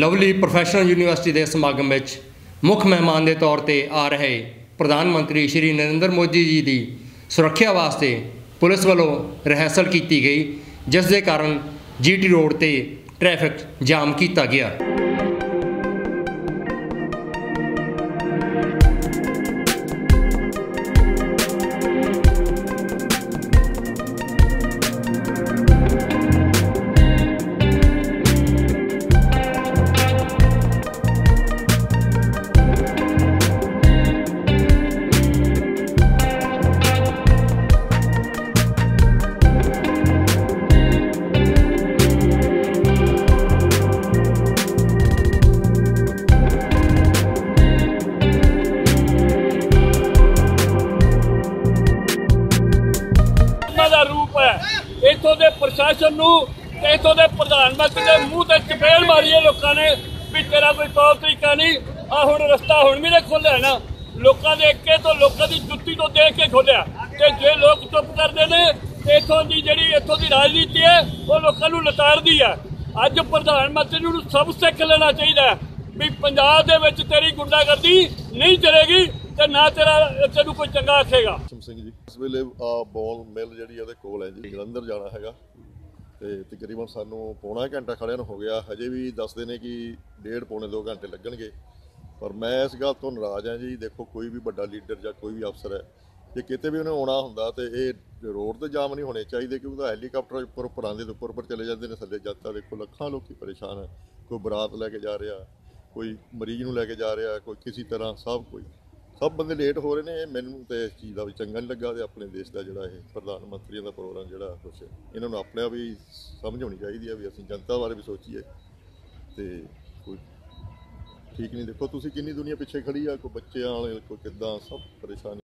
Lovely professional university ਦੇ ਸਮਾਗਮ ਵਿੱਚ ਮੁੱਖ ਮਹਿਮਾਨ ਦੇ ਤੌਰ ਤੇ ਆ ਰਹੇ ਪ੍ਰਧਾਨ ਮੰਤਰੀ ਸ਼੍ਰੀ ਨਰਿੰਦਰ ਮੋਦੀ ਜੀ ਦੀ ਸੁਰੱਖਿਆ ਵਾਸਤੇ ਪੁਲਿਸ ਵੱਲੋਂ ਰਿਹਰਸਲ ਕੀਤੀ ਗਈ, ਜਿਸ ਦੇ ਕਾਰਨ ਜੀਟੀ ਰੋਡ ਤੇ ਟ੍ਰੈਫਿਕ ਜਾਮ ਕੀਤਾ ਗਿਆ। ਇਥੋਂ ਦੇ ਪ੍ਰਸ਼ਾਸਨ ਨੂੰ ਤੇ ਇਥੋਂ ਦੇ ਪ੍ਰਧਾਨ ਮੰਤਰੀ ਦੇ ਮੂੰਹ ਤੇ ਚਪੇੜ ਮਾਰੀ ਹੈ ਲੋਕਾਂ ਨੇ ਵੀ ਤੇਰਾ ਕੋਈ ਤੌਰ ਤਰੀਕਾ ਨਹੀਂ। ਆ ਹੁਣ ਰਸਤਾ ਹੁਣ ਵੀ ਨਹੀਂ ਖੋਲਿਆ ਨਾ। ਲੋਕਾਂ ਦੇ ਇੱਕੇ ਤੋਂ ਲੋਕਾਂ ਦੀ ਜੁੱਤੀ ਤੋਂ ਦੇਖ ਕੇ ਖੋਲਿਆ ਤੇ ਜੇ ਲੋਕ ਚੁੱਪ ਕਰਦੇ ਨੇ ਇਥੋਂ ਦੀ ਜਿਹੜੀ ਇਥੋਂ ਦੀ ਰਾਜਨੀਤੀ ਹੈ, ਉਹ ਲੋਕਾਂ ਨੂੰ ਲਤਾੜਦੀ ਹੈ। ਅੱਜ ਪ੍ਰਧਾਨ ਮੰਤਰੀ ਨੂੰ ਸਭ ਸਿੱਖ ਲੈਣਾ ਚਾਹੀਦਾ ਵੀ ਪੰਜਾਬ ਦੇ ਵਿੱਚ ਤੇਰੀ ਗੁੰਡਾਗਰਦੀ ਨਹੀਂ ਚਲੇਗੀ ਤੇ ਨਾ ਤੇਰਾ, ਤੈਨੂੰ ਕੋਈ ਚੰਗਾ ਆਖੇਗਾ। ਸਿੰਘ ਜੀ। ਇਸ ਵੇਲੇ ਆ ਬੋਲ ਮਿਲ ਜਿਹੜੀ ਉਹਦੇ ਕੋਲ ਹੈ ਜੀ, ਜਲੰਧਰ ਜਾਣਾ ਹੈਗਾ। ਤੇ ਤਕਰੀਬਨ ਸਾਨੂੰ ਪੌਣਾ ਘੰਟਾ ਖੜਿਆਂ ਨੂੰ ਹੋ ਗਿਆ। ਹਜੇ ਵੀ ਦੱਸਦੇ ਨੇ ਕਿ ਡੇਢ ਪੌਣੇ 2 ਘੰਟੇ ਲੱਗਣਗੇ। ਪਰ ਮੈਂ ਇਸ ਗੱਲ ਤੋਂ ਨਾਰਾਜ਼ ਹਾਂ ਜੀ, ਦੇਖੋ ਕੋਈ ਵੀ ਵੱਡਾ ਲੀਡਰ ਜਾਂ ਕੋਈ ਵੀ ਅਫਸਰ ਹੈ, ਜੇ ਕਿਤੇ ਵੀ ਉਹਨੇ ਆਉਣਾ ਹੁੰਦਾ ਤੇ ਇਹ ਰੋਡ ਤੇ ਜਾਮ ਨਹੀਂ ਹੋਣੇ ਚਾਹੀਦੇ ਕਿਉਂਕਿ ਉਹਦਾ ਹੈਲੀਕਾਪਟਰ ਉੱਪਰ ਉੱਪਰ ਦੇ ਉੱਪਰ ਉੱਪਰ ਚਲੇ ਜਾਂਦੇ ਨੇ ਥੱਲੇ ਜਨਤਾ ਦੇਖੋ ਲੱਖਾਂ ਲੋਕੀ ਪਰੇਸ਼ਾਨ ਹੈ ਕੋਈ ਬਰਾਤ ਲੈ ਕੇ ਜਾ ਰਿਹਾ, ਕੋਈ ਮਰੀਜ਼ ਨੂੰ ਲੈ ਕੇ ਜਾ ਰਿਹਾ, ਕੋਈ ਕਿਸੇ ਤਰ੍ਹਾਂ ਸਭ ਕੋਈ। ਸਭ ਬੰਦੇ ਲੇਟ ਹੋ ਰਹੇ ਨੇ, ਇਹ ਮੈਨੂੰ ਤੇ ਇਸ ਚੀਜ਼ ਦਾ ਵੀ ਚੰਗਾ ਨਹੀਂ ਲੱਗਾ ਤੇ ਆਪਣੇ ਦੇਸ਼ ਦਾ ਜਿਹੜਾ ਇਹ ਪ੍ਰਧਾਨ ਮੰਤਰੀਆਂ ਦਾ ਪ੍ਰੋਗਰਾਮ ਜਿਹੜਾ ਕੁਛ ਇਹਨਾਂ ਨੂੰ ਆਪਣੇ ਆਪ ਵੀ ਸਮਝ ਹੋਣੀ ਚਾਹੀਦੀ ਹੈ ਵੀ ਅਸੀਂ ਜਨਤਾ ਬਾਰੇ ਵੀ ਸੋਚੀਏ ਤੇ ਕੋਈ ਠੀਕ ਨਹੀਂ। ਦੇਖੋ, ਤੁਸੀਂ ਕਿੰਨੀ ਦੁਨੀਆ ਪਿੱਛੇ ਖੜੀ ਆ, ਕੋਈ ਬੱਚਿਆਂ ਵਾਲੇ, ਕੋਈ ਕਿੱਦਾਂ, ਸਭ ਪਰੇਸ਼ਾਨ